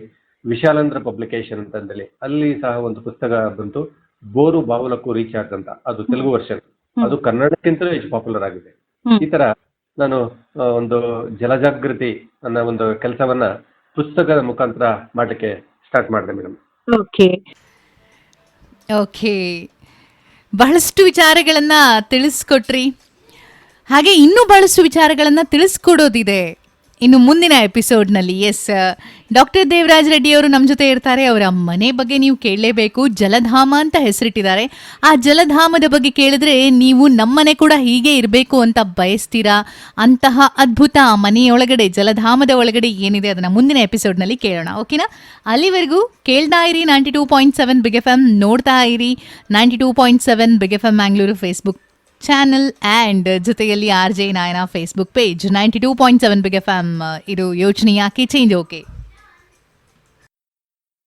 ವಿಶಾಲಾಂಧ್ರ ಪಬ್ಲಿಕೇಶನ್ ಅಂತಂದೇಳಿ ಅಲ್ಲಿ ಸಹ ಒಂದು ಪುಸ್ತಕ ಬಂತು ಬೋರು ಬಾವುಲಕ್ಕೂ ರೀಚ್ ಅಂತ. ಅದು ತೆಲುಗು ವರ್ಷನ್ ಅದು ಕನ್ನಡಕ್ಕಿಂತಲೂ ಹೆಚ್ಚು ಪಾಪ್ಯುಲರ್ ಆಗಿದೆ. ಈ ತರ ನಾನು ಒಂದು ಜಲಜಾಗೃತಿ ಅನ್ನೋ ಒಂದು ಕೆಲಸವನ್ನ ಪುಸ್ತಕದ ಮುಖಾಂತರ ಮಾಡಲಿಕ್ಕೆ ಸ್ಟಾರ್ಟ್ ಮಾಡಿದೆ ಮೇಡಮ್. ಓಕೆ. ಬಹಳಷ್ಟು ವಿಚಾರಗಳನ್ನು ತಿಳಿಸ್ಕೊಟ್ರಿ. ಹಾಗೆ ಇನ್ನೂ ಬಹಳಷ್ಟು ವಿಚಾರಗಳನ್ನು ತಿಳಿಸ್ಕೊಡೋದಿದೆ. ಇನ್ನು ಮುಂದಿನ ಎಪಿಸೋಡ್ನಲ್ಲಿ ಎಸ್ ಡಾಕ್ಟರ್ ದೇವರಾಜ್ ರೆಡ್ಡಿ ಅವರು ನಮ್ಮ ಜೊತೆ ಇರ್ತಾರೆ. ಅವರ ಮನೆ ಬಗ್ಗೆ ನೀವು ಕೇಳಲೇಬೇಕು. ಜಲಧಾಮ ಅಂತ ಹೆಸರಿಟ್ಟಿದ್ದಾರೆ. ಆ ಜಲಧಾಮದ ಬಗ್ಗೆ ಕೇಳಿದ್ರೆ ನೀವು ನಮ್ಮನೆ ಕೂಡ ಹೀಗೆ ಇರಬೇಕು ಅಂತ ಬಯಸ್ತೀರಾ? ಅಂತಹ ಅದ್ಭುತ ಮನೆಯೊಳಗಡೆ, ಜಲಧಾಮದ ಒಳಗಡೆ ಏನಿದೆ ಅದನ್ನ ಮುಂದಿನ ಎಪಿಸೋಡ್ನಲ್ಲಿ ಕೇಳೋಣ. ಓಕೆನಾ? ಅಲ್ಲಿವರೆಗೂ ಕೇಳ್ತಾ ಇರಿ ninety two point seven Big F M ನೋಡ್ತಾ ಇರಿ. Ninety two point seven Big F M Mangalore Facebook channel and ಜೊತೆಯಲ್ಲಿ R J Nayana Facebook page ninety two point seven Big F M ಇದು ಯೋಚನೆ ಯಾಕೆ ಚೇಂಜ್ ಓಕೆ